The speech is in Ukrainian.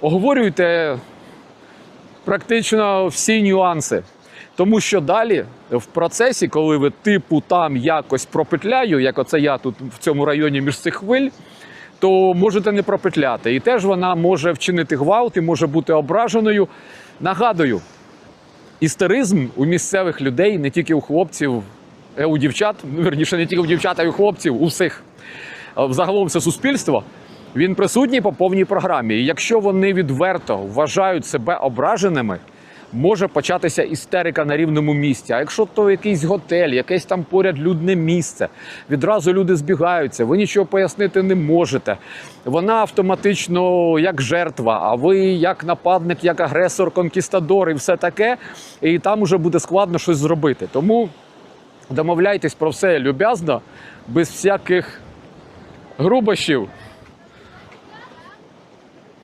оговорюйте практично всі нюанси. Тому що далі в процесі, коли ви типу там якось пропетляю, як оце я тут в цьому районі між цих хвиль, то можете не пропетляти. І теж вона може вчинити гвалт і може бути ображеною. Нагадую, істеризм у місцевих людей, не тільки у хлопців, е, у дівчат, ну верніше, не тільки у дівчат, а й у хлопців, у всіх. Е, Загалом це суспільство. Він присутній по повній програмі. І якщо вони відверто вважають себе ображеними, може початися істерика на рівному місці. А якщо то якийсь готель, якесь там поряд людне місце, відразу люди збігаються, ви нічого пояснити не можете. Вона автоматично як жертва, а ви як нападник, як агресор, конкістадор і все таке. І там уже буде складно щось зробити. Тому домовляйтесь про все люб'язно, без всяких грубощів.